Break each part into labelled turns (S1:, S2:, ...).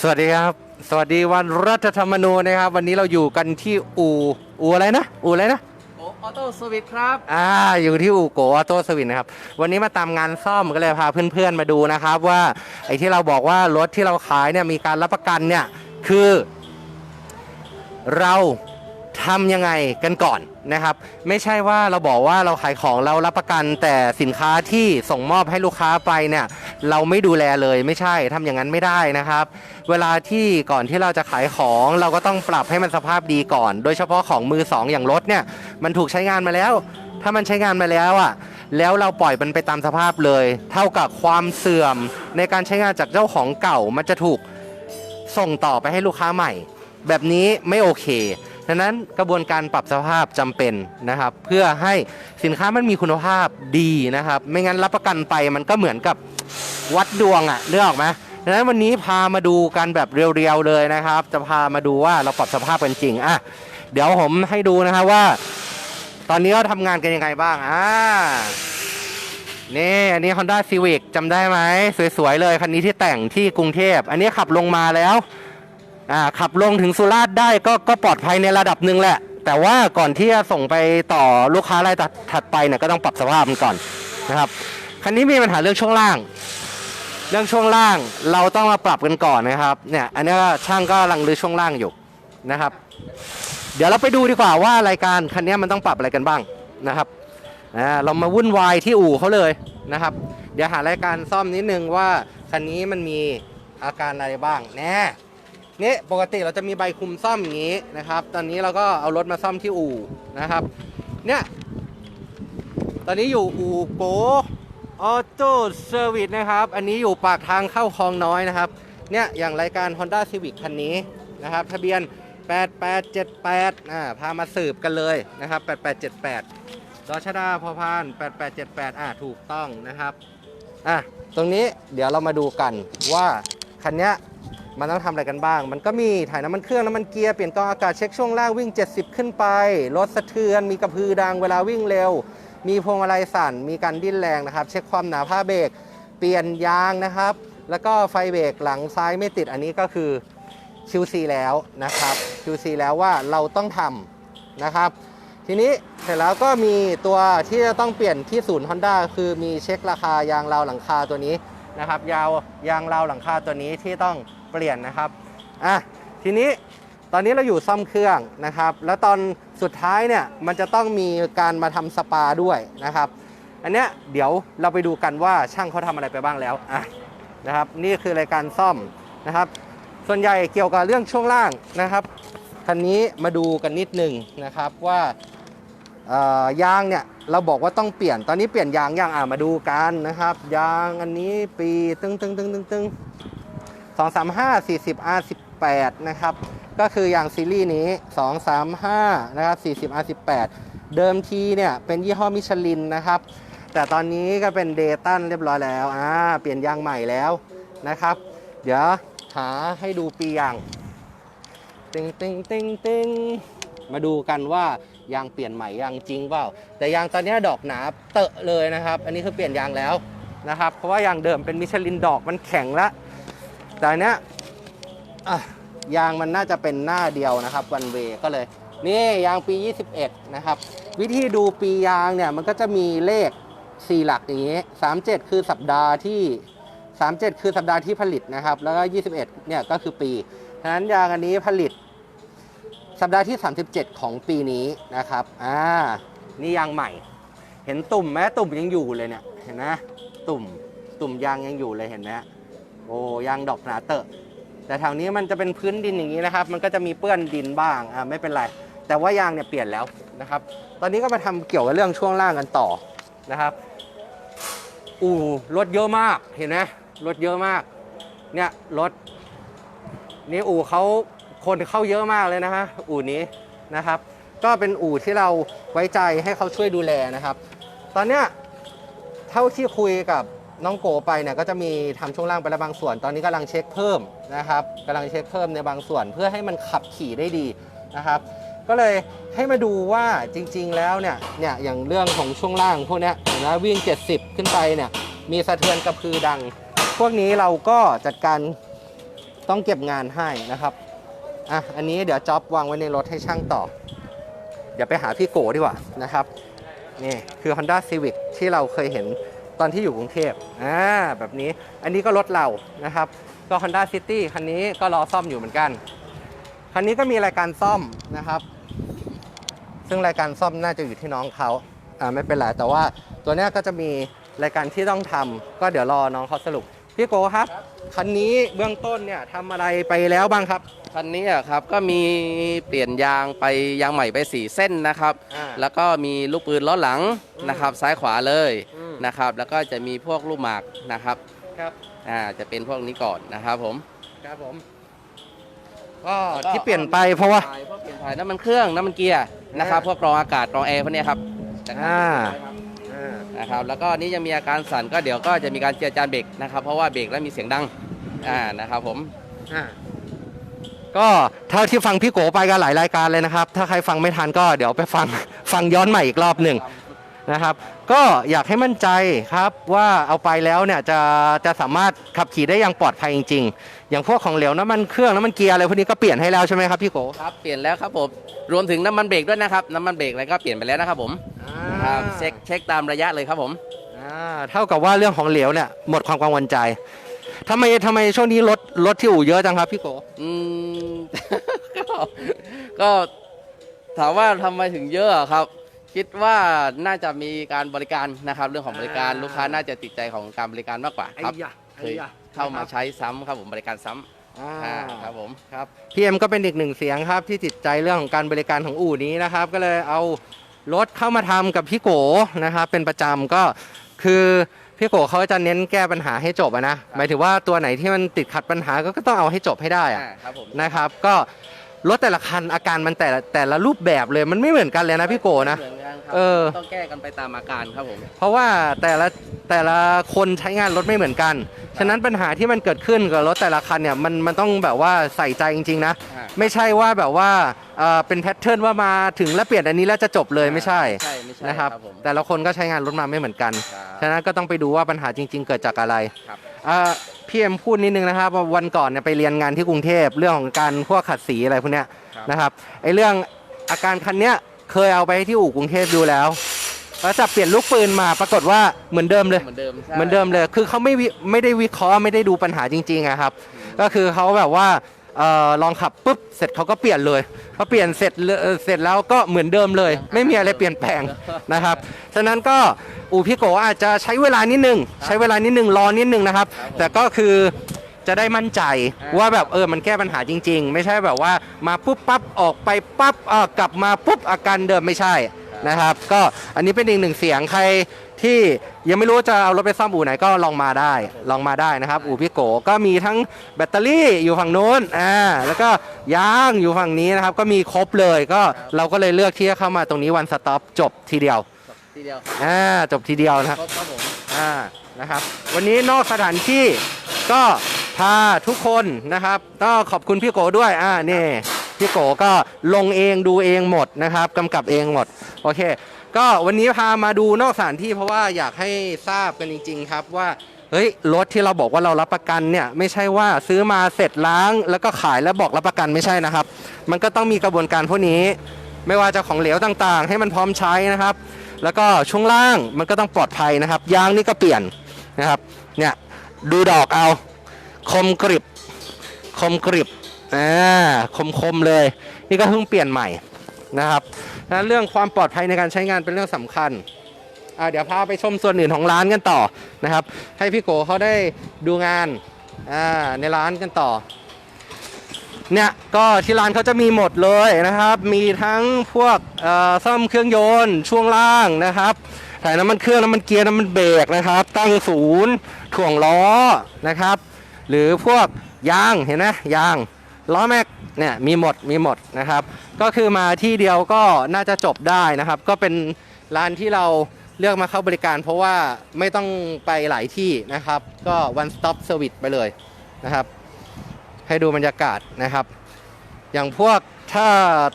S1: สวัสดีครับ สวัสดีวันรัฐธรรมนูญนะครับ วันนี้เราอยู่กันที่อู่อู่อะไรนะ อู่อะไรนะ
S2: โอออโต้สวิตครับ
S1: อ่าอยู่ที่อู่โกออโต้สวินนะครับ วันนี้มาตามงานซ่อมก็เลยพาเพื่อนๆมาดูนะครับ ว่าไอ้ที่เราบอกว่ารถที่เราขายเนี่ยมีการรับประกันเนี่ยคือ เรา ทำยังไงกันก่อนนะครับ ไม่ใช่ว่าเราบอกว่าเราขายของเรารับประกันแต่สินค้าที่ส่งมอบให้ลูกค้าไปเนี่ยเราไม่ดูแลเลยไม่ใช่ทำอย่างนั้นไม่ได้นะครับ เวลาที่ก่อนที่เราจะขายของเราก็ต้องปรับให้มันสภาพดีก่อน โดยเฉพาะของมือสองอย่างรถเนี่ยมันถูกใช้งานมาแล้ว ถ้ามันใช้งานมาแล้วอะแล้วเราปล่อยมันไปตามสภาพเลย เท่ากับความเสื่อมในการใช้งานจากเจ้าของเก่ามันจะถูกส่งต่อไปให้ลูกค้าใหม่ แบบนี้ไม่โอเค ดังนั้นกระบวนการปรับสภาพจำเป็นนะครับ เพื่อให้สินค้ามันมีคุณภาพดีนะครับ ไม่งั้นรับประกันไปมันก็เหมือนกับวัดดวงอะนึกองออกไหมดังนั้นวันนี้พามาดูกันแบบเรียวๆเลยนะครับ จะพามาดูว่าเราปรับสภาพกันจริงอะเดี๋ยวผมให้ดูนะครับว่า ตอนนี้เราทำงานกันยังไงบ้างอ่านี่อันนี้ Honda Civic จำได้ไหมสวยๆเลยคันนี้ที่แต่งที่กรุงเทพ อันนี้ขับลงมาแล้ว ขับลงถึงสุราษฎร์ได้ก็ก็ปลอดภัยในระดับหนึ่งแหละ แต่ว่าก่อนที่จะส่งไปต่อลูกค้ารายถัดไปเนี่ยก็ต้องปรับสภาพมันก่อนนะครับคันนี้มีปัญหาเรื่องช่วงล่าง เรื่องช่วงล่างเราต้องมาปรับกันก่อนนะครับเนี่ยอันนี้ช่างก็กำลังรือช่วงล่างอยู่นะครับ เดี๋ยวเราไปดูดีกว่าว่ารายการคันนี้มันต้องปรับอะไรกันบ้างนะครับเรามาวุ่นวายที่อู่เขาเลยนะครับ เดี๋ยวหารายการซ่อมนิดนึงว่าคันนี้มันมีอาการอะไรบ้างแน่ นี่ปกติเราจะมีใบคุมซ่อมอย่างนี้นะครับ ตอนนี้เราก็เอารถมาซ่อมที่อู่นะครับ เนี่ย ตอนนี้อยู่อู่โกออโต้เซอร์วิสนะครับ อันนี้อยู่ปากทางเข้าคลองน้อยนะครับ เนี่ยอย่างรายการ Honda Civic คันนี้นะครับ ทะเบียน 8878อ่าพามาสืบกันเลยนะครับ 8878ดอชดาพอพาน 8878 อ่าถูกต้องนะครับ อะ ตรงนี้เดี๋ยวเรามาดูกันว่าคันนี้ มันต้องทำอะไรกันบ้าง มันก็มีถ่ายน้ำมันเครื่องน้ำมันเกียร์ เปลี่ยนกองอากาศเช็คช่วงล่างวิ่ง 70 ขึ้นไป รถสะเทือน มีกระพือดังเวลาวิ่งเร็ว มีพวงมาลัยสั่น มีการดิ้นแรงนะครับ เช็คความหนาผ้าเบรก เปลี่ยนยางนะครับ แล้วก็ไฟเบรกหลังซ้ายไม่ติด อันนี้ก็คือ QC แล้วนะครับ QC แล้วว่าเราต้องทำนะครับ ทีนี้เสร็จแล้วก็มีตัวที่จะต้องเปลี่ยนที่ศูนย์ Honda คือมีเช็คราคายางราวหลังคาตัวนี้นะครับ ยาวยางราวหลังคาตัวนี้ที่ต้อง เปลี่ยนนะครับอะทีนี้ตอนนี้เราอยู่ซ่อมเครื่องนะครับ แล้วตอนสุดท้ายเนี่ยมันจะต้องมีการมาทำสปาด้วยนะครับ อันเนี้ยเดี๋ยวเราไปดูกันว่าช่างเขาทำอะไรไปบ้างแล้วอะนะครับ นี่คือรายการซ่อมนะครับ ส่วนใหญ่เกี่ยวกับเรื่องช่วงล่างนะครับคันนี้มาดูกันนิดหนึ่งนะครับว่าอ่อยางเนี่ยเราบอกว่าต้องเปลี่ยนตอนนี้เปลี่ยนยางยังอ่ามาดูกันนะครับ ยางอันนี้ปีตึงตึงตึงตึงตึง สองสามห้าสี่สิบ R สิบแปดนะครับ ก็คือยางซีรีส์นี้สองสามห้านะครับสี่สิบ R สิบแปดเดิมทีเนี่ยเป็นยี่ห้อมิชลินนะครับ แต่ตอนนี้ก็เป็นเดตันเรียบร้อยแล้วอ่าเปลี่ยนยางใหม่แล้วนะครับ เดี๋ยวหาให้ดูปียางติงติงติงติงมาดูกันว่ายางเปลี่ยนใหม่ยางจริงเปล่า แต่ยางตอนนี้ดอกหนาเตอะเลยนะครับ อันนี้คือเปลี่ยนยางแล้วนะครับ เพราะว่ายางเดิมเป็นมิชลินดอกมันแข็งแล้ว แต่อันเนี้ยอะยางมันน่าจะเป็นหน้าเดียวนะครับวันเวก็เลย นี่ยางปี 21 นะครับ วิธีดูปียางเนี่ยมันก็จะมีเลข 4 หลักอย่างนี้ 37 คือสัปดาห์ที่ 37 คือสัปดาห์ที่ผลิตนะครับ แล้วก็ 21 เนี่ยก็คือปีฉะนั้นยางอันนี้ผลิต สัปดาห์ที่ 37 ของปีนี้นะครับอ่านี่ยางใหม่ เห็นตุ่มไหมตุ่มยังอยู่เลยเนี่ยเห็นไหมตุ่มตุ่มยางยังอยู่เลยเห็นไหม โอ้ยางดอกหนาเตอะ แต่แถวนี้มันจะเป็นพื้นดินอย่างนี้นะครับ มันก็จะมีเปื้อนดินบ้างอ่าไม่เป็นไร แต่ว่ายางเนี่ยเปลี่ยนแล้วนะครับ ตอนนี้ก็มาทำเกี่ยวกับเรื่องช่วงล่างกันต่อนะครับ อู่รถเยอะมากเห็นไหมรถเยอะมาก เนี่ยรถนี่อู่เขาคนเข้าเยอะมากเลยนะฮะอู่นี้นะครับ ก็เป็นอู่ที่เราไว้ใจให้เขาช่วยดูแลนะครับ ตอนเนี้ยเท่าที่คุยกับ น้องโกไปเนี่ยก็จะมีทำช่วงล่างไปแล้วบางส่วน ตอนนี้กำลังเช็คเพิ่มนะครับกำลังเช็คเพิ่มในบางส่วนเพื่อให้มันขับขี่ได้ดีนะครับ ก็เลยให้มาดูว่าจริง ๆ แล้วเนี่ยเนี่ยอย่างเรื่องของช่วงล่างพวกนี้นะวิ่ง 70 ขึ้นไปเนี่ยมีสะเทือนกระพือดัง พวกนี้เราก็จัดการต้องเก็บงานให้นะครับอะอันนี้เดี๋ยวจ็อบวางไว้ในรถให้ช่างต่อ เดี๋ยวไปหาพี่โกดีกว่านะครับนี่คือ Honda Civic ที่เราเคยเห็น ตอนที่อยู่กรุงเทพอ่าแบบนี้อันนี้ก็รถเรานะครับ ก็ Honda City คันนี้ก็รอซ่อมอยู่เหมือนกัน คันนี้ก็มีรายการซ่อมนะครับ ซึ่งรายการซ่อมน่าจะอยู่ที่น้องเขาอ่าไม่เป็นไรแต่ว่าตัวเนี้ยก็จะมีรายการที่ต้องทำก็เดี๋ยวรอน้องเขาสรุปพี่โกครับคันนี้เบื้องต้นเนี่ยทำอะไรไปแล้วบ้างครับ
S2: คันนี้อะครับก็มีเปลี่ยนยางไปยางใหม่ไปสี่เส้นนะครับ
S1: อ่า
S2: แล้วก็มีลูกปืนล้อหลัง
S1: อืม
S2: นะครับซ้ายขวาเลย
S1: อื ม
S2: นะครับ แล้วก็จะมีพวกลูกหมากนะครับ
S1: ครับ
S2: อ่าจะเป็นพวกนี้ก่อนนะครับผม
S1: ครับผมก็ที่เปลี่ยนไปเพราะว่า
S2: พวกเปลี่ยนถ่ายน้ำมันเครื่องน้ำมันเกียร์นะครับ
S1: อ่า
S2: พวกกรองอากาศกรองแอร์พวกเนี้ยครับจากนั้น
S1: อ่า
S2: ครับ
S1: อ่า
S2: นะครับ แล้วก็นี่ยังมีอาการสั่นก็เดี๋ยวก็จะมีการเจียร์จานเบรกนะครับ เพราะว่าเบรกแล้วมีเสียงดังอ่านะครับผม
S1: อ่าก็เท่าที่ฟังพี่โกไปกันหลายรายการเลยนะครับ ถ้าใครฟังไม่ทันก็เดี๋ยวไปฟัง ฟังย้อนใหม่อีกรอบหนึ่ง นะครับ ก็อยากให้มั่นใจครับว่าเอาไปแล้วเนี่ยจะจะสามารถขับขี่ได้อย่างปลอดภัยจริง ๆ อย่างพวกของเหลวน้ำมันเครื่องน้ำมันเกียร์อะไรพวกนี้ก็เปลี่ยนให้แล้วใช่ไหมครับพี่โก
S2: ครับเปลี่ยนแล้วครับผมรวมถึงน้ำมันเบรกด้วยนะครับน้ำมันเบรกอะไรก็เปลี่ยนไปแล้วนะครับผมครับเช็คเช็คตามระยะเลยครับผม
S1: อ่าเท่ากับว่าเรื่องของเหลวเนี่ยหมดความกังวลใจทำไมทำไมช่วงนี้รถรถที่อู่เยอะจังครับพี่โก
S2: อืมก็ก็ถามว่าทำไมถึงเยอะอะครับ คิดว่าน่าจะมีการบริการนะครับ เรื่องของบริการ
S1: อ่า
S2: ลูกค้าน่าจะติดใจของการบริการมากกว่าครับ
S1: ไอ้ยะ
S2: เคย
S1: ไอ้ยะ
S2: เข้ามาใช้ซ้ำครับผมบริการซ้ำ
S1: อ่า
S2: อ่าครับผม
S1: ครับพี่เอ็มก็เป็นอีกหนึ่งเสียงครับ ที่ติดใจเรื่องของการบริการของอู่นี้นะครับ ก็เลยเอารถเข้ามาทำกับพี่โกนะครับเป็นประจำก็คือพี่โกเขาจะเน้นแก้ปัญหาให้จบอะนะหมายถึงว่าตัวไหนที่มันติดขัดปัญหาก็ก็ต้องเอาให้จบให้ได้อะ
S2: อ่าครับผม
S1: นะครับ ก็รถแต่ละคันอาการมันแต่ละแต่ละรูปแบบเลยมันไม่เหมือนกันเลยนะพี่โกนะ
S2: เหมือนกันครับ
S1: เออ
S2: ต้องแก้กันไปตามอาการครับผม
S1: เพราะว่าแต่ละแต่ละคนใช้งานรถไม่เหมือนกัน ฉะนั้นปัญหาที่มันเกิดขึ้นกับรถแต่ละคันเนี่ยมันมันต้องแบบว่าใส่ใจจริงๆนะ
S2: อ่า
S1: ไม่ใช่ว่าแบบว่าเอ่อเป็นแพทเทิร์นว่ามาถึงแล้วเปลี่ยนอันนี้แล้วจะจบเลยไม่ใช่
S2: ใช่ไม่ใช่
S1: นะครับ
S2: ผม
S1: แต่ละคนก็ใช้งานรถมาไม่เหมือนกัน
S2: ครับ
S1: ฉะนั้นก็ต้องไปดูว่าปัญหาจริง ๆ เกิดจากอะไร
S2: ครับ
S1: อ่าพี่เอ็มพูดนิดนึงนะครับว่าวันก่อนเนี่ยไปเรียนงานที่กรุงเทพเรื่องของการพวกขัดสีอะไรพวกเนี้ย
S2: ครับ
S1: นะครับไอเรื่องอาการคันเนี้ย เคยเอาไปที่อู่กรุงเทพดูแล้วแล้วจับเปลี่ยนลูกปืนมาปรากฏว่าเหมือนเดิมเลย
S2: เหมือนเดิมใช่
S1: เหมือนเดิมเลย คือเขาไม่วิไม่ได้วิเคราะห์ไม่ได้ดูปัญหาจริงๆอะครับ ก็คือเขาแบบว่าเอ่อลองขับปุ๊บเสร็จเขาก็เปลี่ยนเลยพอเปลี่ยนเสร็จเลยเอ่อเสร็จแล้วก็เหมือนเดิมเลย ไม่มีอะไรเปลี่ยนแปลงนะครับ ฉะนั้นก็อูพี่โกอาจจะใช้เวลานิดนึง ใช้เวลานิดนึงรอนิดนึงนะครับ แต่ก็คือ จะได้มั่นใจว่าแบบเออมันแก้ปัญหาจริง ๆ ไม่ใช่แบบว่ามาปุ๊บปั๊บออกไปปั๊บเออกลับมาปุ๊บอาการเดิมไม่ใช่นะครับ ก็อันนี้เป็นอีกหนึ่งเสียงใครที่ยังไม่รู้จะเอารถไปซ่อมอู่ไหนก็ลองมาได้ ลองมาได้นะครับ อู่พี่โกก็มีทั้งแบตเตอรี่อยู่ฝั่งนู้นอ่าแล้วก็ยางอยู่ฝั่งนี้นะครับ ก็มีครบเลยก็เราก็เลยเลือกที่จะเข้ามาตรงนี้วันสต็อปจบทีเดียว
S2: ทีเดียว
S1: อ่าจบทีเดียวนะครับ
S2: ครบครับผม
S1: อ่านะครับ วันนี้นอกสถานที่ก็ พาทุกคนนะครับก็ขอบคุณพี่โกด้วยอ่านี่พี่โกก็ลงเองดูเองหมดนะครับกำกับเองหมดโอเค ก็วันนี้พามาดูนอกสถานที่เพราะว่าอยากให้ทราบกันจริง ๆ ครับว่าเฮ้ยรถที่เราบอกว่าเรารับประกันเนี่ยไม่ใช่ว่าซื้อมาเสร็จล้างแล้วก็ขายแล้วบอกรับประกันไม่ใช่นะครับ มันก็ต้องมีกระบวนการพวกนี้ ไม่ว่าจะของเหลวต่างๆ ให้มันพร้อมใช้นะครับ แล้วก็ช่วงล่างมันก็ต้องปลอดภัยนะครับยางนี่ก็เปลี่ยนนะครับเนี่ยดูดอกเอา คมกริบ คมกริบอ่าคมคมๆเลย นี่ก็เพิ่งเปลี่ยนใหม่นะครับดังนั้นเรื่องความปลอดภัยในการใช้งานเป็นเรื่องสำคัญอ่าเดี๋ยวพาไปชมส่วนอื่นของร้านกันต่อนะครับ ให้พี่โกเขาได้ดูงานอ่าในร้านกันต่อเนี่ยก็ที่ร้านเขาจะมีหมดเลยนะครับ มีทั้งพวกอ่อซ่อมเครื่องยนต์ช่วงล่างนะครับถ่ายน้ำมันเครื่องน้ำมันเกียร์น้ำมันเบรกนะครับ ตั้งศูนย์ถ่วงล้อนะครับ หรือพวกยางเห็นไหมยางล้อแม็กเนี่ยมีหมดมีหมดนะครับ ก็คือมาที่เดียวก็น่าจะจบได้นะครับ ก็เป็นร้านที่เราเลือกมาเข้าบริการ เพราะว่าไม่ต้องไปหลายที่นะครับ ก็ one stop service ไปเลยนะครับ ให้ดูบรรยากาศนะครับ อย่างพวกถ้า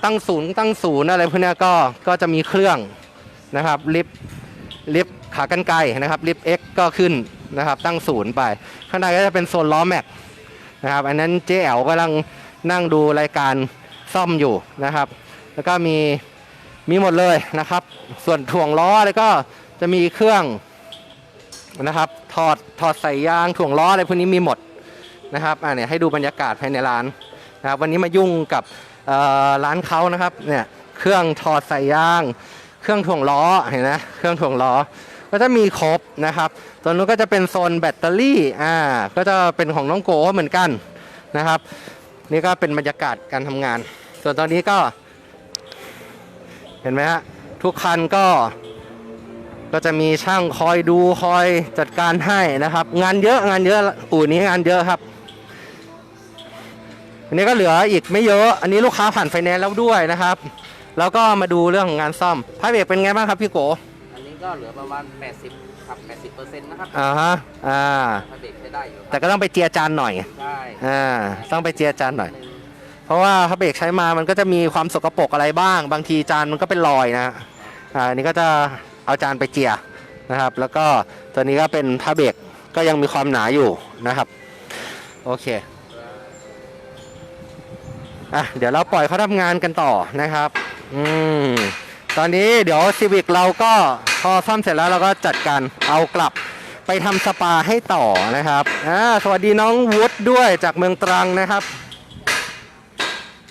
S1: ตั้งศูนย์ตั้งศูนย์อะไรพวกนี้ก็ก็จะมีเครื่องนะครับลิฟต์ลิฟต์ขากรรไกรนะครับลิฟต์ X ก็ขึ้น นะครับ ตั้งศูนย์ไป ข้างในก็จะเป็นโซนล้อแม็กนะครับ อันนั้นเจ๊แอ๋วกำลังนั่งดูรายการซ่อมอยู่นะครับ แล้วก็มีมีหมดเลยนะครับ ส่วนถ่วงล้อแล้วก็จะมีเครื่องนะครับถอดถอดใส่ยางถ่วงล้ออะไรพวกนี้มีหมดนะครับอ่าเนี่ยให้ดูบรรยากาศภายในร้านนะครับวันนี้มายุ่งกับร้านเขานะครับเนี่ยเครื่องถอดใส่ยาง เครื่องถ่วงล้อเห็นไหมเครื่องถ่วงล้อ ก็จะมีครบนะครับตัวนู้นก็จะเป็นโซนแบตเตอรี่อ่าก็จะเป็นของน้องโกเหมือนกันนะครับ นี่ก็เป็นบรรยากาศการทำงาน ส่วนตอนนี้ก็ เห็นไหมฮะทุกคันก็ก็จะมีช่างคอยดูคอยจัดการให้นะครับ งานเยอะงานเยอะอู่นี้งานเยอะครับอันนี้ก็เหลืออีกไม่เยอะ อันนี้ลูกค้าผ่านไฟแนนซ์แล้วด้วยนะครับ แล้วก็มาดูเรื่องของงานซ่อมผ้าเบรกเป็นไงบ้างครับพี่โก้
S2: ก็เหลือประมาณ 80ครับ 80เปอร์เซ็นต์นะครับ
S1: อ่าฮะอ่า
S2: ถ้าเบรกใช้ได้อยู่ค
S1: แต่
S2: รับ
S1: ก็ต้องไปเจียจานหน่อย
S2: ใช่
S1: อ่า ต้องไปเจียจานหน่อย เพราะว่าผ้าเบรกใช้มามันก็จะมีความสกปรกอะไรบ้าง บางทีจานมันก็เป็นรอยนะฮะอ่าอันนี้ก็จะเอาจานไปเจียนะครับ แล้วก็ตัวนี้ก็เป็นผ้าเบรกก็ยังมีความหนาอยู่นะครับ โอเค อะ เดี๋ยวเราปล่อยเขาทำงานกันต่อนะครับ อืม ตอนนี้เดี๋ยวซีวิกเราก็ พอซ่อมเสร็จแล้วเราก็จัดการเอากลับไปทำสปาให้ต่อนะครับอ่าสวัสดีน้องวุฒิด้วยจากเมืองตรังนะครับ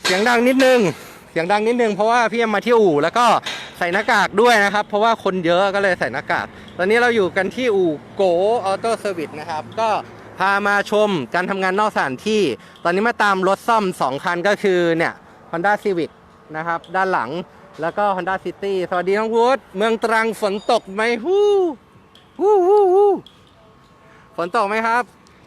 S1: เสียงดังนิดนึง เสียงดังนิดนึงเพราะว่าพี่เอ็มมาที่อู่แล้วก็ใส่หน้ากากด้วยนะครับ เพราะว่าคนเยอะก็เลยใส่หน้ากาก ตอนนี้เราอยู่กันที่อู่โกออโต้เซอร์วิสนะครับ ก็พามาชมการทำงานนอกสถานที่ ตอนนี้มาตามรถซ่อม 2 คันก็คือเนี่ย Honda Civic นะครับ ด้านหลัง แล้วก็ Honda City สวัสดีน้องวูดเมืองตรังฝนตกไหมฮู้ฮู้ฮู้ฮู้ฝนตกไหมครับ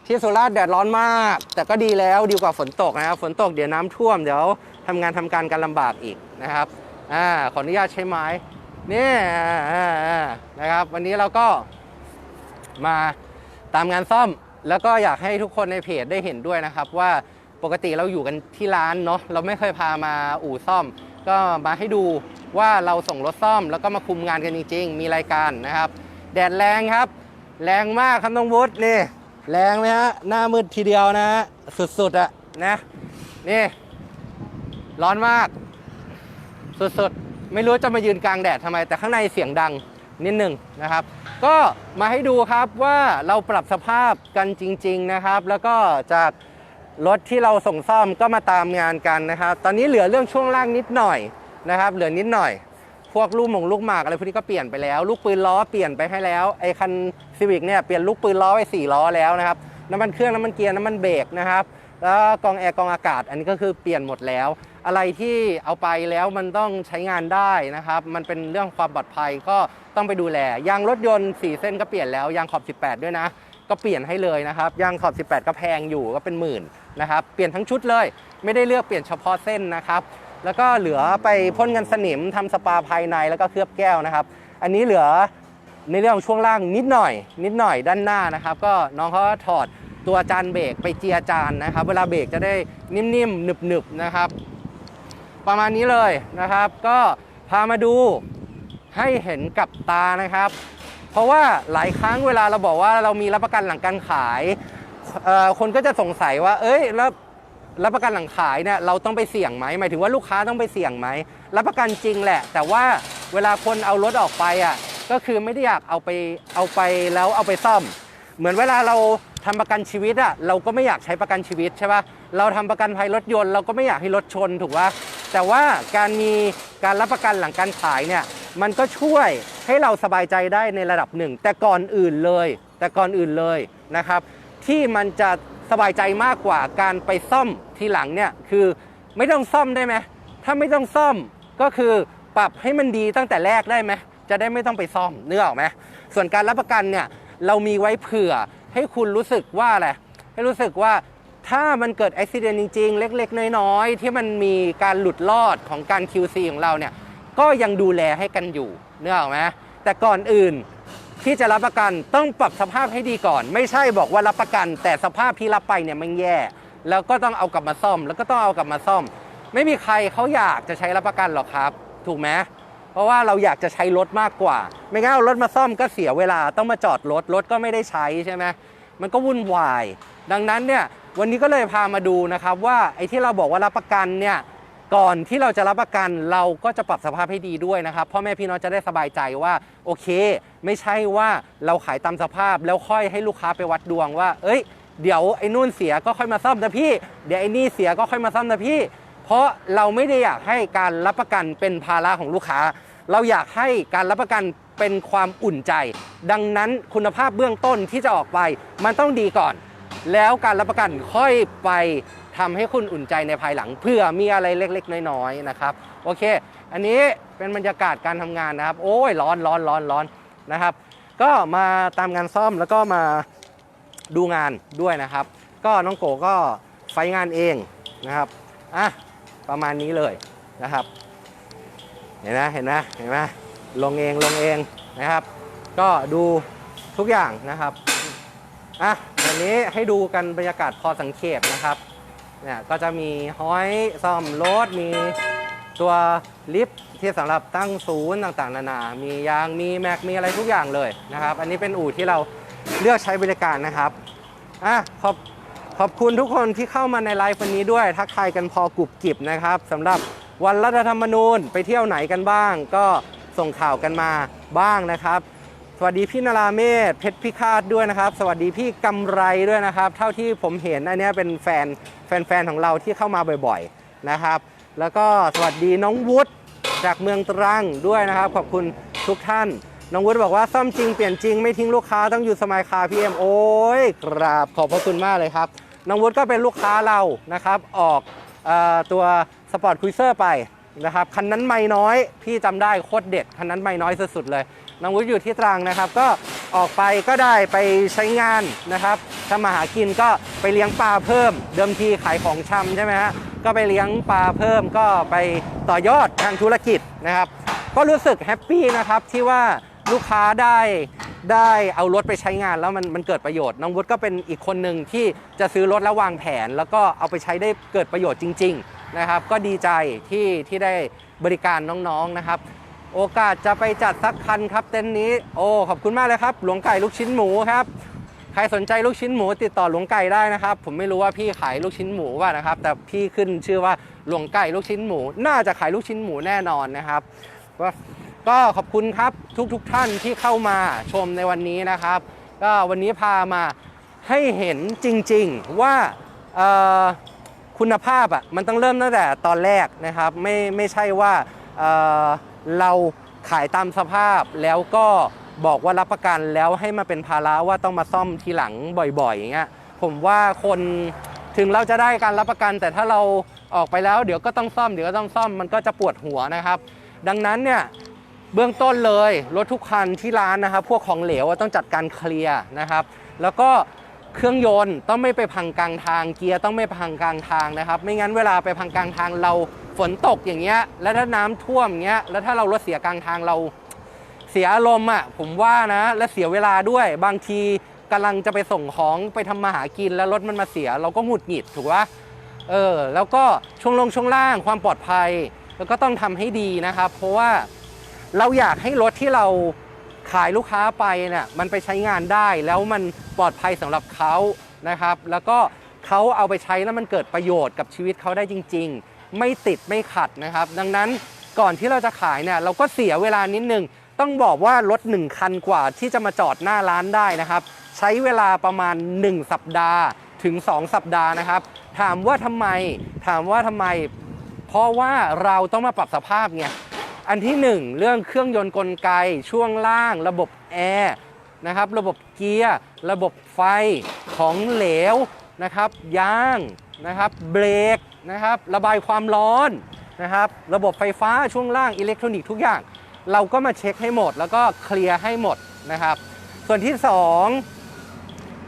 S1: ที่สุราษฎร์แดดร้อนมาก แต่ก็ดีแล้วดีกว่าฝนตกนะครับ ฝนตกเดี๋ยวน้ำท่วมเดี๋ยวทำงานทำการกันลำบากอีกนะครับอ่าขออนุญาตใช้ไม้นี่นะครับ วันนี้เราก็มาตามงานซ่อม แล้วก็อยากให้ทุกคนในเพจได้เห็นด้วยนะครับ ว่าปกติเราอยู่กันที่ร้านเนาะเราไม่เคยพามาอู่ซ่อม ก็มาให้ดูว่าเราส่งรถซ่อม แล้วก็มาคุมงานกันจริง ๆ มีรายการนะครับ แดดแรงครับ แรงมากครับน้องวุฒินี่ แรงไหมฮะหน้ามืดทีเดียวนะฮะสุดๆอะนะนี่ร้อนมาก สุดๆ ไม่รู้จะมายืนกลางแดดทำไม แต่ข้างในเสียงดังนิดหนึ่งนะครับ ก็มาให้ดูครับว่าเราปรับสภาพกันจริง ๆนะครับ แล้วก็จาก รถที่เราส่งซ่อมก็มาตามงานกันนะครับ ตอนนี้เหลือเรื่องช่วงล่างนิดหน่อยนะครับ เหลือนิดหน่อย พวกลูกหมงลูกหมากอะไรพวกนี้ก็เปลี่ยนไปแล้ว ลูกปืนล้อเปลี่ยนไปให้แล้ว ไอ้คันซีวิกเนี่ยเปลี่ยนลูกปืนล้อไปสี่ล้อแล้วนะครับ น้ำมันเครื่องน้ำมันเกียร์น้ำมันเบรกนะครับ แล้วกองแอร์กองอากาศ อันนี้ก็คือเปลี่ยนหมดแล้ว อะไรที่เอาไปแล้วมันต้องใช้งานได้นะครับ มันเป็นเรื่องความปลอดภัยก็ต้องไปดูแล ยางรถยนต์4เส้นก็เปลี่ยนแล้ว ยางขอบ 18 ด้วยนะ ก็เปลี่ยนให้เลยนะครับยางขอบ 18 ก็แพงอยู่ก็เป็นหมื่นนะครับเปลี่ยนทั้งชุดเลย ไม่ได้เลือกเปลี่ยนเฉพาะเส้นนะครับแล้วก็เหลือไปพ่นกันสนิมทำสปาภายในแล้วก็เคลือบแก้วนะครับ อันนี้เหลือในเรื่องของช่วงล่างนิดหน่อย นิดหน่อยด้านหน้านะครับ ก็น้องเขาถอดตัวจานเบรกไปเจียจานนะครับ เวลาเบรกจะได้นิ่มๆหนึบๆนะครับ ประมาณนี้เลยนะครับ ก็พามาดูให้เห็นกับตานะครับ เพราะว่าหลายครั้งเวลาเราบอกว่าเรามีรับประกันหลังการขายคนก็จะสงสัยว่า เอ้ยแล้วรับประกันหลังขายเนี่ยเราต้องไปเสี่ยงไหมหมายถึงว่าลูกค้าต้องไปเสี่ยงไหมรับประกันจริงแหละ แต่ว่าเวลาคนเอารถออกไปอะก็คือไม่ได้อยากเอาไปเอาไปแล้วเอาไปซ่อม เหมือนเวลาเราทำประกันชีวิตอะเราก็ไม่อยากใช้ประกันชีวิตใช่ปะ เราทำประกันภัยรถยนต์ เราก็ไม่อยากให้รถชนถูกปะแต่ว่าการมีการรับประกันหลังการขายเนี่ยมันก็ช่วยให้เราสบายใจได้ในระดับหนึ่ง แต่ก่อนอื่นเลย แต่ก่อนอื่นเลยนะครับ ที่มันจะสบายใจมากกว่าการไปซ่อมทีหลังเนี่ยคือไม่ต้องซ่อมได้ไหมถ้าไม่ต้องซ่อมก็คือปรับให้มันดีตั้งแต่แรกได้ไหมจะได้ไม่ต้องไปซ่อมเนื้อออกไหมส่วนการรับประกันเนี่ยเรามีไว้เผื่อให้คุณรู้สึกว่าอะไรให้รู้สึกว่า ถ้ามันเกิดอุบิเหตุจริง ๆ เล็ก ๆ น้อยๆ ที่มันมีการหลุดรอดของการ QC ของเราเนี่ย ก็ยังดูแลให้กันอยู่เนื้อออกไหมแต่ก่อนอื่นที่จะรับประกันต้องปรับสภาพให้ดีก่อน ไม่ใช่บอกว่ารับประกัน แต่สภาพที่รับไปเนี่ยมันแย่ แล้วก็ต้องเอากลับมาซ่อม แล้วก็ต้องเอากลับมาซ่อม ไม่มีใครเขาอยากจะใช้รับประกันหรอกครับ ถูกไหมเพราะว่าเราอยากจะใช้รถมากกว่า ไม่งั้นเอารถมาซ่อมก็เสียเวลาต้องมาจอดรถรถก็ไม่ได้ใช้ใช่ไหมมันก็วุ่นวาย ดังนั้นเนี่ย วันนี้ก็เลยพามาดูนะครับว่าไอ้ที่เราบอกว่ารับประกันเนี่ยก่อนที่เราจะรับประกันเราก็จะปรับสภาพให้ดีด้วยนะครับพ่อแม่พี่น้องจะได้สบายใจว่าโอเค ไม่ใช่ว่าเราขายตามสภาพแล้วค่อยให้ลูกค้าไปวัดดวงว่า เอ้ย เดี๋ยวไอ้นู่นเสียก็ค่อยมาซ่อมนะพี่ เดี๋ยวไอ้นี่เสียก็ค่อยมาซ่อมนะพี่ เพราะเราไม่ได้อยากให้การรับประกันเป็นภาระของลูกค้า เราอยากให้การรับประกันเป็นความอุ่นใจ ดังนั้นคุณภาพเบื้องต้นที่จะออกไปมันต้องดีก่อน แล้วการรับประกันค่อยไปทำให้คุณอุ่นใจในภายหลังเพื่อมีอะไรเล็ก ๆ น้อยๆนะครับโอเค อันนี้เป็นบรรยากาศการทำงานนะครับ โอ้ยร้อนร้อนร้อนร้อนนะครับ ก็มาตามงานซ่อมแล้วก็มาดูงานด้วยนะครับ ก็น้องโกก็ไฟงานเองนะครับอะประมาณนี้เลยนะครับ เห็นไหมเห็นไหมเห็นไหมลงเองลงเองนะครับ ก็ดูทุกอย่างนะครับอะ วันนี้ให้ดูกันบรรยากาศพอสังเขปนะครับเนี่ยก็จะมีห้อยซ่อมรถมีตัวลิฟต์ที่สำหรับตั้งศูนย์ต่างๆ นานา มียางมีแม็กมีอะไรทุกอย่างเลยนะครับ อันนี้เป็นอู่ที่เราเลือกใช้บริการนะครับอะขอบขอบคุณทุกคนที่เข้ามาในไลฟ์วันนี้ด้วย ทักทายกันพอกรุบกริบนะครับสำหรับวันรัฐธรรมนูญไปเที่ยวไหนกันบ้าง ก็ส่งข่าวกันมาบ้างนะครับ สวัสดีพี่นาราเมธเพชรพิฆาตด้วยนะครับ สวัสดีพี่กำไรด้วยนะครับ เท่าที่ผมเห็นอันนี้เป็นแฟนแฟนๆของเราที่เข้ามาบ่อยๆนะครับ แล้วก็สวัสดีน้องวุฒิจากเมืองตรังด้วยนะครับ ขอบคุณทุกท่าน น้องวุฒิบอกว่าซ่อมจริงเปลี่ยนจริงไม่ทิ้งลูกค้าต้องอยู่สมายคาพีเอ็มโอ้ยกราบขอบพระคุณมากเลยครับ น้องวุฒิก็เป็นลูกค้าเรานะครับ ออกออตัวสปอร์ตคุยเซอร์ไปนะครับคันนั้นไม่น้อย พี่จำได้โคตรเด็ดคันนั้นไม่น้อยสุดๆเลย น้องวุฒิอยู่ที่ตรังนะครับ ก็ออกไปก็ได้ไปใช้งานนะครับถ้ามาหากินก็ไปเลี้ยงปลาเพิ่ม เดิมทีขายของชำใช่ไหมฮะก็ไปเลี้ยงปลาเพิ่มก็ไปต่อยอดทางธุรกิจนะครับ ก็รู้สึกแฮปปี้นะครับที่ว่าลูกค้าได้ได้เอารถไปใช้งานแล้วมันมันเกิดประโยชน์ น้องวุฒิก็เป็นอีกคนหนึ่งที่จะซื้อรถแล้ววางแผน แล้วก็เอาไปใช้ได้เกิดประโยชน์จริง ๆ นะครับ ก็ดีใจที่ที่ได้บริการน้องๆนะครับ โอกาสจะไปจัดสักคันครับเต็นท์นี้ โอ้ขอบคุณมากเลยครับ หลวงไก่ลูกชิ้นหมูครับใครสนใจลูกชิ้นหมูติดต่อหลวงไก่ได้นะครับ ผมไม่รู้ว่าพี่ขายลูกชิ้นหมูว่านะครับ แต่พี่ขึ้นชื่อว่าหลวงไก่ลูกชิ้นหมู น่าจะขายลูกชิ้นหมูแน่นอนนะครับก็ขอบคุณครับทุกๆทท่านที่เข้ามาชมในวันนี้นะครับ ก็วันนี้พามาให้เห็นจริงๆว่าเอ่อคุณภาพอะมันต้องเริ่มตั้งแต่ตอนแรกนะครับ ไม่ไม่ใช่ว่า เราขายตามสภาพแล้วก็บอกว่ารับประกันแล้วให้มาเป็นภาระว่าต้องมาซ่อมทีหลังบ่อยๆอย่างเงี้ยผมว่าคนถึงเราจะได้การรับประกัน แต่ถ้าเราออกไปแล้วเดี๋ยวก็ต้องซ่อมเดี๋ยวก็ต้องซ่อมมันก็จะปวดหัวนะครับ ดังนั้นเนี่ยเบื้องต้นเลยรถทุกคันที่ร้านนะครับพวกของเหลวต้องจัดการเคลียร์นะครับ แล้วก็เครื่องยนต์ต้องไม่ไปพังกลางทางเกียร์ต้องไม่พังกลางทางนะครับ ไม่งั้นเวลาไปพังกลางทางเรา ฝนตกอย่างเงี้ย แล้วถ้าน้ำท่วมอย่างเงี้ย แล้วถ้าเรารถเสียกลางทางเราเสียอารมณ์อะ ผมว่านะ และเสียเวลาด้วย บางทีกำลังจะไปส่งของไปทำมาหากินแล้วรถมันมาเสีย เราก็หงุดหงิดถูกปะเออ แล้วก็ช่วงลงช่วงล่างความปลอดภัย แล้วก็ต้องทำให้ดีนะครับ เพราะว่าเราอยากให้รถที่เราขายลูกค้าไปเนี่ยมันไปใช้งานได้แล้วมันปลอดภัยสำหรับเขานะครับ แล้วก็เขาเอาไปใช้แล้วมันเกิดประโยชน์กับชีวิตเขาได้จริง ๆ ไม่ติดไม่ขัดนะครับ ดังนั้นก่อนที่เราจะขายเนี่ยเราก็เสียเวลานิดนึง ต้องบอกว่ารถ1คันกว่าที่จะมาจอดหน้าร้านได้นะครับ ใช้เวลาประมาณ 1 สัปดาห์ถึง 2 สัปดาห์นะครับ ถามว่าทำไม ถามว่าทำไม เพราะว่าเราต้องมาปรับสภาพไงอันที่หนึ่งเรื่องเครื่องยนต์กลไก ช่วงล่าง ระบบแอร์นะครับ ระบบเกียร์ ระบบไฟของเหลวนะครับยาง นะครับเบรกนะครับระบายความร้อนนะครับระบบไฟฟ้าช่วงล่างอิเล็กทรอนิกส์ทุกอย่าง เราก็มาเช็คให้หมด แล้วก็เคลียร์ให้หมดนะครับ ส่วนที่สอง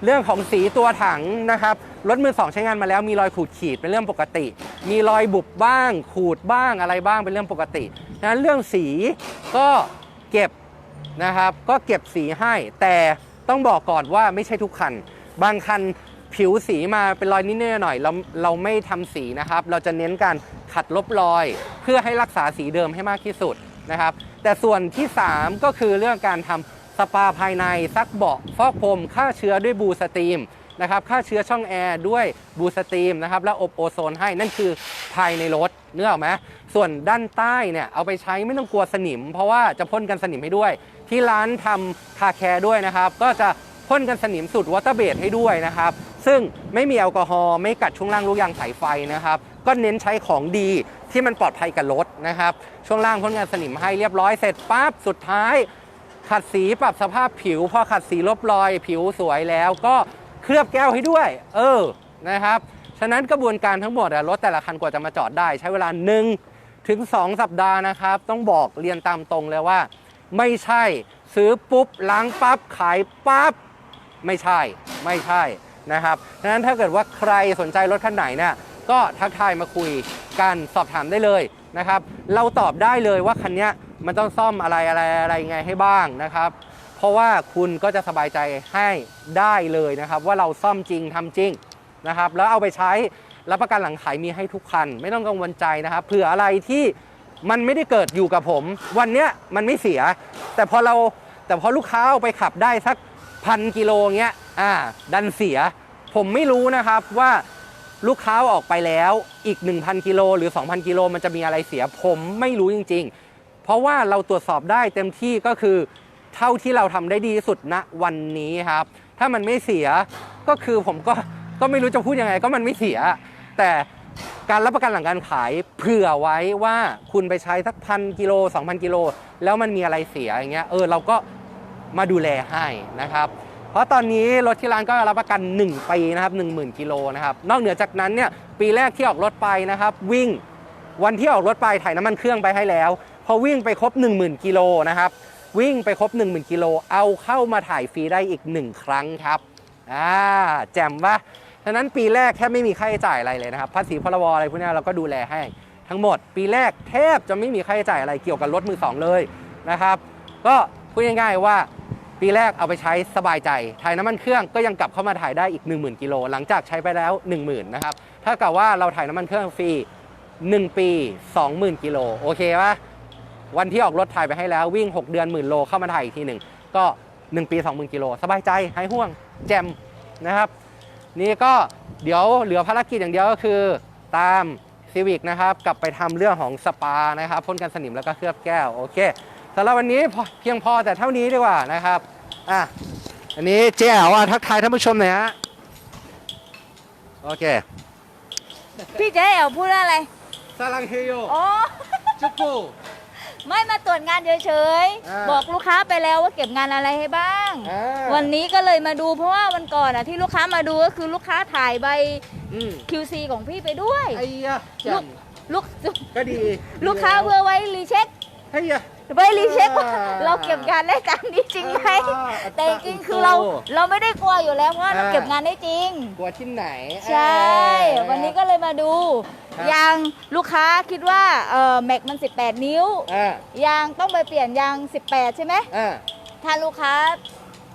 S1: เรื่องของสีตัวถังนะครับรถมือสองใช้งานมาแล้วมีรอยขูดขีดเป็นเรื่องปกติ มีรอยบุบบ้าง ขูดบ้างอะไรบ้างเป็นเรื่องปกติดังนั้นเรื่องสีก็เก็บนะครับ ก็เก็บสีให้ แต่ต้องบอกก่อนว่าไม่ใช่ทุกคัน บางคัน ผิวสีมาเป็นรอยนิดๆหน่อยเราเราไม่ทำสีนะครับ เราจะเน้นการขัดลบรอย เพื่อให้รักษาสีเดิมให้มากที่สุดนะครับ แต่ส่วนที่ 3 ก็คือเรื่องการทำสปาภายในซักเบาะฟอกพรมฆ่าเชื้อด้วยบูสตรีมนะครับฆ่าเชื้อช่องแอร์ด้วยบูสตีมนะครับแล้วอบโอโซนให้นั่นคือภายในรถเนื้อออกไหมส่วนด้านใต้เนี่ยเอาไปใช้ไม่ต้องกลัวสนิม เพราะว่าจะพ่นกันสนิมให้ด้วย ที่ร้านทำคาแคร์ด้วยนะครับ ก็จะพ่นกันสนิมสูตรวอเตอร์เบดให้ด้วยนะครับ ซึ่งไม่มีแอลกอฮอล์ไม่กัดช่วงล่างลูกยางสายไฟนะครับ ก็เน้นใช้ของดีที่มันปลอดภัยกับรถนะครับ ช่วงล่างพ่นกันสนิมให้เรียบร้อยเสร็จปั๊บสุดท้าย ขัดสีปรับสภาพผิว พอขัดสีลบรอย ผิวสวยแล้วก็เคลือบแก้วให้ด้วย เออนะครับ ฉะนั้นกระบวนการทั้งหมดรถแต่ละคันกว่าจะมาจอดได้ ใช้เวลา1ถึง2สัปดาห์นะครับ ต้องบอกเรียนตามตรงเลยว่า ไม่ใช่ซื้อปุ๊บล้างปั๊บขายปั๊บไม่ใช่ ไม่ใช่ นะครับดังนั้นถ้าเกิดว่าใครสนใจรถคันไหนเนี่ยก็ทักทายมาคุยกันสอบถามได้เลยนะครับ เราตอบได้เลยว่าคันนี้มันต้องซ่อมอะไรอะไรอะไรไงให้บ้างนะครับ เพราะว่าคุณก็จะสบายใจให้ได้เลยนะครับ ว่าเราซ่อมจริงทำจริงนะครับ แล้วเอาไปใช้รับประกันหลังขายมีให้ทุกคัน ไม่ต้องกังวลใจนะครับเผื่ออะไรที่มันไม่ได้เกิดอยู่กับผม วันเนี้ยมันไม่เสีย แต่พอเราแต่พอลูกค้าเอาไปขับได้สักพันกิโลเงี้ย อ่าดันเสีย ผมไม่รู้นะครับว่าลูกค้าออกไปแล้วอีก 1,000กิโลหรือ 2,000กิโลมันจะมีอะไรเสีย ผมไม่รู้จริง ๆ เพราะว่าเราตรวจสอบได้เต็มที่ก็คือ เท่าที่เราทำได้ดีที่สุดณวันนี้ครับ ถ้ามันไม่เสียก็คือผมก็ก็ไม่รู้จะพูดยังไง ก็มันไม่เสีย แต่การรับประกันหลังการขายเผื่อไว้ว่าคุณไปใช้สักพันกิโล2,000กิโลแล้วมันมีอะไรเสียอย่างเงี้ยเออเราก็มาดูแลให้นะครับ เพราะตอนนี้รถที่ร้านก็รับประกัน 1 ปีนะครับ10,000 กิโลนะครับนอกเหนือจากนั้นเนี่ยปีแรกที่ออกรถไปนะครับ วิ่งวันที่ออกรถไปถ่ายน้ำมันเครื่องไปให้แล้ว พอวิ่งไปครบ 10,000 กิโลนะครับวิ่งไปครบ 10,000 กิโลเอาเข้ามาถ่ายฟรีได้อีก 1 ครั้งครับอ่าแจ่มปะฉะนั้นปีแรกแทบไม่มีค่าใช้จ่ายอะไรเลยนะครับภาษีพรบอะไรพวกนี้เราก็ดูแลให้ทั้งหมด ปีแรกแทบจะไม่มีค่าใช้จ่ายอะไรเกี่ยวกับรถมือสองเลยนะครับ ก็พูดง่ายๆว่า ปีแรกเอาไปใช้สบายใจ ถ่ายน้ำมันเครื่องก็ยังกลับเข้ามาถ่ายได้อีก 10,000 กิโล หลังจากใช้ไปแล้ว 10,000 นะครับ ถ้ากับว่าเราถ่ายน้ำมันเครื่องฟรี 1 ปี 20,000 กิโล โอเคปะวันที่ออกรถถ่ายไปให้แล้ววิ่ง 6 เดือนหมื่นโลเข้ามาถ่ายอีกทีหนึ่งก็ 1 ปี 20,000 กิโล สบายใจ หายห่วง แจมนะครับ นี่ก็เดี๋ยวเหลือภารกิจอย่างเดียวก็คือตามซีวิกนะครับกลับไปทำเรื่องของสปานะครับพ่นกันสนิมแล้วก็เคลือบแก้ว โอเค สำหรับวันนี้พอเพียงพอแต่เท่านี้ดีกว่านะครับอะอันนี้เจ๊แอ๋วอะทักทายท่านผู้ชมหน่อยฮะโอเค
S3: พี่เจ๊เอ๋วพูดว่าอะไร
S1: ซาลังเฮโย
S3: อ๋อ
S1: จุกู
S3: ไม่มาตรวจงานเฉย
S1: อ่า
S3: ๆบอกลูกค้าไปแล้วว่าเก็บงานอะไรให้บ้าง
S1: อ่า
S3: วันนี้ก็เลยมาดูเพราะว่าวันก่อนอะที่ลูกค้ามาดูก็คือลูกค้าถ่ายใบ
S1: อืม
S3: QC ของพี่ไปด้วย
S1: ไอ้ยะแจ่ม
S3: ลูก
S1: ก็ดี
S3: ลูกค้าเพื่อไว้รีเช็ค
S1: ไอ้ยะ
S3: ไว้รีเช็คว่า
S1: อ่า
S3: เราเก็บงานได้ตามนี้จริงไหม
S1: อ่า
S3: แต่จริงๆคือเราเราไม่ได้กลัวอยู่แล้วเพราะว่าเรา
S1: อ่า
S3: เก็บงานได้จริง
S1: กลัวที่ไหน
S3: ใช่
S1: เออ
S3: วันนี้ก็เลยมาดู
S1: ครับ
S3: ยางลูกค้าคิดว่าเออแม็กมัน 18 นิ้ว
S1: อ่ายา
S3: งต้องไปเปลี่ยนยาง 18 ใช่ไหม
S1: อ่า
S3: ถ้าลูกค้า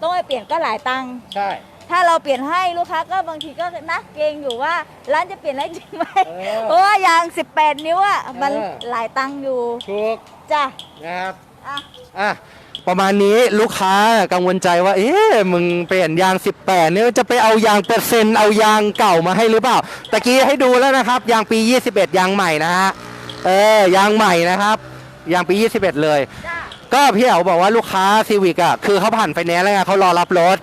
S3: ต้องไปเปลี่ยนก็หลายตังค์
S1: ใช่
S3: ถ้าเราเปลี่ยนให้ลูกค้าก็บางทีก็นะเกรงอยู่ว่าร้านจะเปลี่ยนได้จริงไหม
S1: เออ
S3: เพราะว่ายาง 18 นิ้วอะมัน
S1: เออ
S3: หลายตังค์อยู่
S1: ถูก
S3: จ้ะ
S1: นะครับ
S3: อะ
S1: อะประมาณนี้ลูกค้ากังวลใจว่า เอ๊ะมึงเปลี่ยนยาง 18 เนี่ยจะไปเอายางเปอร์เซ็นต์เอายางเก่ามาให้หรือเปล่าตะกี้ให้ดูแล้วนะครับ ยางปี 21 ยางใหม่นะฮะเออยางใหม่นะครับ ยางปี 21 เลย
S3: จ้ะ
S1: ก็พี่เอ๋วบอกว่าลูกค้าซีวิกอะคือเขาผ่านไฟแนนซ์แล้วไงเขารอรับรถ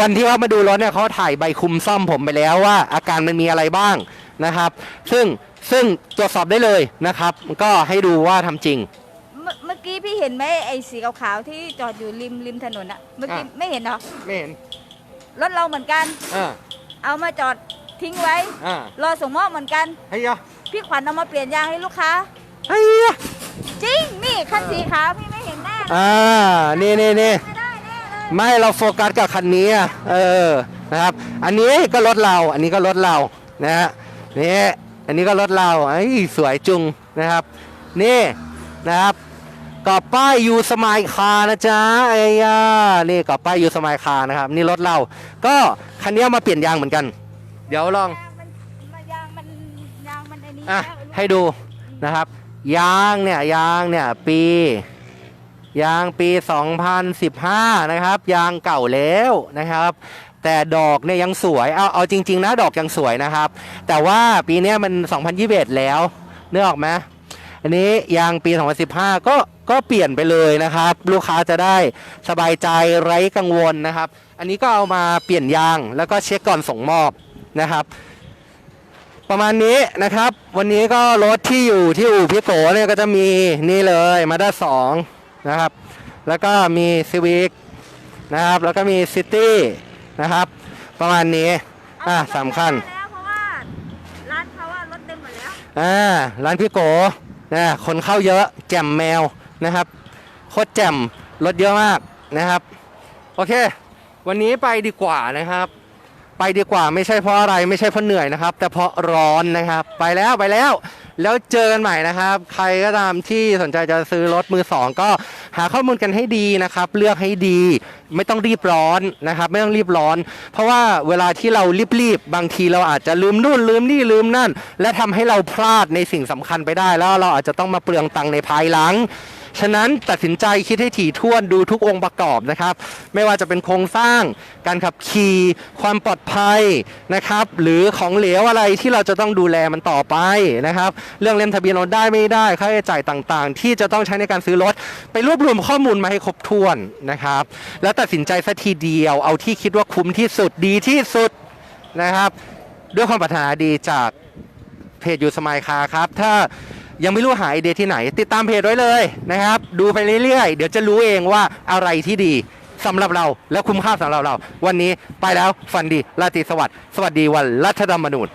S1: วันที่เขามาดูรถเนี่ยเขาถ่ายใบคุมซ่อมผมไปแล้วว่า อาการมันมีอะไรบ้างนะครับ ซึ่งซึ่งตรวจสอบได้เลยนะครับ ก็ให้ดูว่าทำจริง
S3: เมื่อเมื่อ กี้พี่เห็นไหมไอ้สีขาวๆที่จอดอยู่ริมริมถนนอะเมื่อกี้
S1: อะ
S3: ไม่เห็นเหรอ
S1: ไม่เห็น
S3: รถเราเหมือนกัน
S1: อ่า
S3: เอามาจอดทิ้งไว้
S1: อ่าร
S3: อส่งมอบเหมือนกัน
S1: เฮ้ยอะ
S3: พี่ขวัญเอามาเปลี่ยนยางให้ลูกค้า
S1: เฮ้ยอะ
S3: จริงนี่คันสีขาวพี่ไม่เห็นแน่เลย
S1: อ่านี่นี่นี่
S3: ไม่ได้แน่เลย
S1: ไม่เราโฟกัสกับคันนี้อะเออนะครับ อันนี้ก็รถเราอันนี้ก็รถเรานะฮะนี่อันนี้ก็รถเราไอ้ยสวยจุงนะครับ นี่นะครับ กรอบป้ายยูสมายคานะจ๊ะไอ้ยานี่กรอบป้ายยูสมายคานะครับ นี่รถเรา ก็คันนี้เอามาเปลี่ยนยางเหมือนกัน เดี๋ยวลอง
S3: ยางมันมันยางมันยางมันไอ้นี้
S1: อะ
S3: แล้ว
S1: ให้ดูนะครับ ยางเนี่ยยางเนี่ยปียางปี 2015 นะครับ ยางเก่าแล้วนะครับ แต่ดอกเนี่ยยังสวย เอาเอาจริง ๆ นะ ดอกยังสวยนะครับ แต่ว่าปีเนี้ยมัน 2021 แล้วนึกออกไหมอันนี้ยางปี 2015 ก็ ก็เปลี่ยนไปเลยนะครับ ลูกค้าจะได้สบายใจไร้กังวลนะครับ อันนี้ก็เอามาเปลี่ยนยางแล้วก็เช็คก่อนส่งมอบนะครับประมาณนี้นะครับ วันนี้ก็รถที่อยู่ที่อู่พี่โกเนี่ยก็จะมีนี่เลยมาด้าสองนะครับ แล้วก็มีซีวิกนะครับ แล้วก็มีซิตี้นะครับ ประมาณนี้ อะสำคัญ
S3: แล้วเพราะว่าร้านเขาอะรถเต็มหมดแล้ว
S1: อ่า ร้านพี่โกนะคนเข้าเยอะ แจ่มแมว นะครับโคตรแจ่มรถเยอะมากนะครับโอเค วันนี้ไปดีกว่านะครับ ไปดีกว่าไม่ใช่เพราะอะไรไม่ใช่เพราะเหนื่อยนะครับ แต่เพราะร้อนนะครับ ไปแล้วไปแล้ว แล้วเจอกันใหม่นะครับ ใครก็ตามที่สนใจจะซื้อรถมือสองก็หาข้อมูลกันให้ดีนะครับ เลือกให้ดี ไม่ต้องรีบร้อนนะครับ ไม่ต้องรีบร้อน เพราะว่าเวลาที่เรารีบๆบางทีเราอาจจะลืมนู่นลืมนี่ลืมนั่น และทำให้เราพลาดในสิ่งสำคัญไปได้แล้วเราอาจจะต้องมาเปลืองตังค์ในภายหลัง ฉะนั้นตัดสินใจคิดให้ถี่ถ้วนดูทุกองค์ประกอบนะครับ ไม่ว่าจะเป็นโครงสร้าง การขับขี่ความปลอดภัยนะครับ หรือของเหลวอะไรที่เราจะต้องดูแลมันต่อไปนะครับ เรื่องเล่มทะเบียนรถได้ไม่ได้ค่าใช้จ่ายต่างๆ ที่จะต้องใช้ในการซื้อรถ ไปรวบรวมข้อมูลมาให้ครบถ้วนนะครับ แล้วตัดสินใจสักทีเดียวเอาที่คิดว่าคุ้มที่สุดดีที่สุดนะครับ ด้วยความปรารถนาดีจากเพจยูสมายคาครับ ถ้า ยังไม่รู้หาไอเดียที่ไหน ติดตามเพจไว้เลยนะครับ ดูไปเรื่อยๆ เดี๋ยวจะรู้เองว่าอะไรที่ดีสำหรับเราและคุ้มค่าสำหรับเรา วันนี้ไปแล้วฝันดีราตรีสวัสดิ์สวัสดีวันรัฐธรรมนูญ